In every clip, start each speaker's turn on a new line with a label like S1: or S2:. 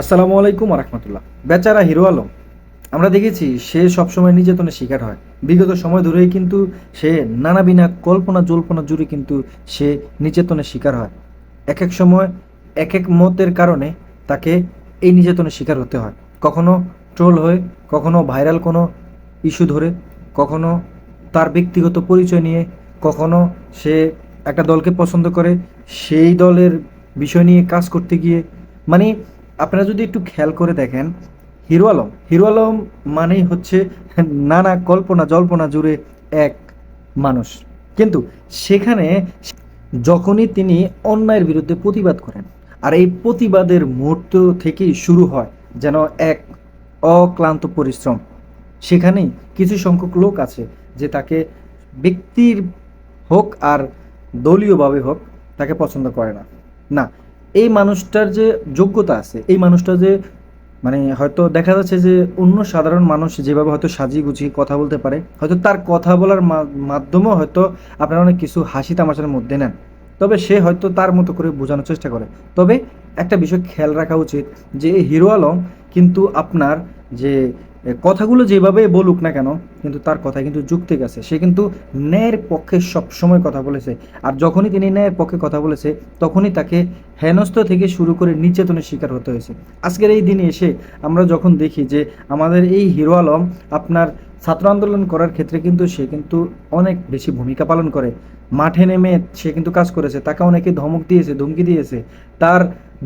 S1: আসসালামু আলাইকুম রহমতুল্লাহ বেচারা হিরো আলম, আমরা দেখেছি সে সবসময় নির্যাতনের শিকার হয়। বিগত সময় ধরেই কিন্তু সে নানা বিনা কল্পনা জল্পনা জুড়ে কিন্তু সে নির্যাতনের শিকার হয়। এক এক সময়, এক এক মতের কারণে তাকে এই নির্যাতনের শিকার হতে হয়। কখনো ট্রোল হয়ে, কখনো ভাইরাল কোনো ইস্যু ধরে, কখনো তার ব্যক্তিগত পরিচয় নিয়ে, কখনো সে একটা দলকে পছন্দ করে, সেই দলের বিষয় নিয়ে কাজ করতে গিয়ে মানে আপনারা যদি একটু খেয়াল করে দেখেন, হিরো আলম হিরো আলম মানেই হচ্ছে নানা কল্পনা জল্পনা জুড়ে এক মানুষ। কিন্তু সেখানে যখনই তিনি অন্যায়ের বিরুদ্ধে প্রতিবাদ করেন, আর এই প্রতিবাদের মুহূর্ত থেকেই শুরু হয় যেন এক অক্লান্ত পরিশ্রম। সেখানেই কিছু সংখ্যক লোক আছে যে তাকে ব্যক্তির হোক আর দলীয়ভাবে হোক তাকে পছন্দ করে না। না এই মানুষটার যে যোগ্যতা আছে, এই মানুষটা যে মানে হয়তো দেখা যাচ্ছে যে অন্য সাধারণ মানুষ যেভাবে হয়তো সাজিয়ে গুছিয়ে কথা বলতে পারে, হয়তো তার কথা বলার মাধ্যমেও হয়তো আপনারা অনেক কিছু হাসি তামাশার মধ্যে নেন। তবে সে হয়তো তার মতো করে বোঝানোর চেষ্টা করে। তবে একটা বিষয় খেয়াল রাখা উচিত যে হিরো আলম কিন্তু আপনার যে কথাগুলো যেভাবে বলুক না কেন, কিন্তু তার কথা কিন্তু যুক্তি আছে সে কিন্তু ন্যায়ের পক্ষে সবসময় কথা বলেছে। আর যখনই তিনি ন্যায়ের পক্ষে কথা বলেছে, তখনই তাকে হেনস্থ থেকে শুরু করে নির্যাতনের শিকার হতে হয়েছে। আজকের এই দিনে এসে আমরা যখন দেখি যে আমাদের এই হিরো আলম আপনার ছাত্র আন্দোলন করার ক্ষেত্রে কিন্তু সে কিন্তু অনেক বেশি ভূমিকা পালন করে। মাঠে নেমে সে কিন্তু কাজ করেছে। তাকে অনেকে ধমক দিয়েছে, ধমকি দিয়েছে। তার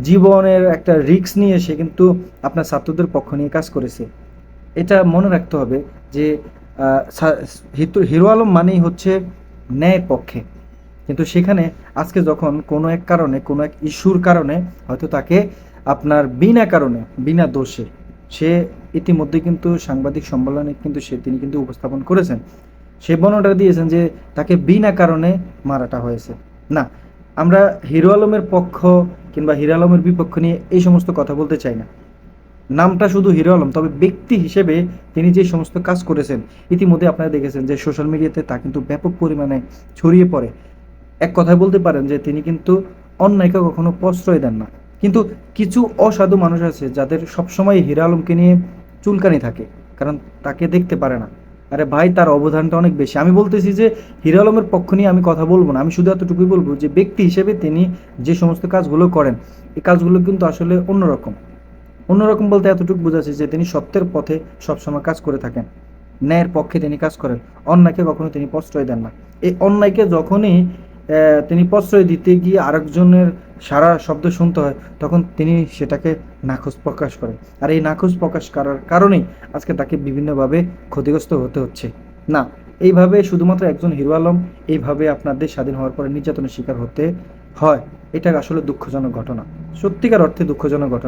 S1: জীবনের একটা রিস্ক নিয়ে সে কিন্তু আপনার ছাত্রদের পক্ষ নিয়ে কাজ করেছে। এটা মনে রাখতে হবে যে হিরো আলম মানেই হচ্ছে ন্যায়ের পক্ষে। কিন্তু সেখানে আজকে যখন কোনো এক কারণে, কোনো এক ইস্যুর কারণে হয়তো তাকে আপনার বিনা কারণে, বিনা দোষে, সে ইতিমধ্যে কিন্তু সাংবাদিক সম্মেলনে কিন্তু সে, তিনি কিন্তু উপস্থাপন করেছেন। সে বর্ণনা দিয়েছেন যে, তাকে বিনা কারণে মারাটা হয়েছে। না, আমরা হিরো আলমের পক্ষ কিংবা হিরো আলমের বিপক্ষ নিয়ে এই সমস্ত কথা বলতে চাই না। নামটা শুধু হিরো আলম, তবে ব্যক্তি হিসেবে তিনি যে সমস্ত কাজ করেছেন, ইতিমধ্যে আপনারা দেখেছেন যে সোশ্যাল মিডিয়াতে তা কিন্তু ব্যাপক পরিমাণে ছড়িয়ে পড়ে। এক কথায় বলতে পারেন যে তিনি কিন্তু অন্যায়কে কখনো প্রশ্রয় দেন না। কিন্তু কিছু অসাধু মানুষ আছে যাদের সবসময় হিরো আলমকে নিয়ে চুলকানি থাকে, কারণ তাকে দেখতে পারে না। আরে ভাই, তার অবদানটা অনেক বেশি। আমি বলতেছি যে হিরো আলমের পক্ষ নিয়ে আমি কথা বলব না। আমি শুধু এতটুকুই বলব যে ব্যক্তি হিসেবে তিনি যে সমস্ত কাজগুলো করেন, এই কাজগুলো কিন্তু আসলে অন্যরকম। অন্যরকম বলতে এতটুকু বোঝাচ্ছে যে তিনি সত্যের পথে সবসময় কাজ করে থাকেন। ন্যায়ের পক্ষে তিনি কাজ করেন। অন্যায়কে কখনো তিনি প্রশ্রয় দেন না। এই অন্যায়কে যখনই তিনি প্রশ্রয় দিতে গিয়ে আরেকজনের সারা শব্দ শুনতে হয়, তখন তিনি সেটাকে নাকচ প্রকাশ করেন। আর এই নাকচ প্রকাশ করার কারণেই আজকে তাকে বিভিন্নভাবে ক্ষতিগ্রস্ত হতে হচ্ছে। না, এইভাবে শুধুমাত্র একজন হিরো আলম, এইভাবে আপনার দেশ স্বাধীন হওয়ার পরে নির্যাতনের শিকার হতে হয়। এটা আসলে দুঃখজনক ঘটনা। সত্যিকার অর্থে দুঃখজনক ঘটনা।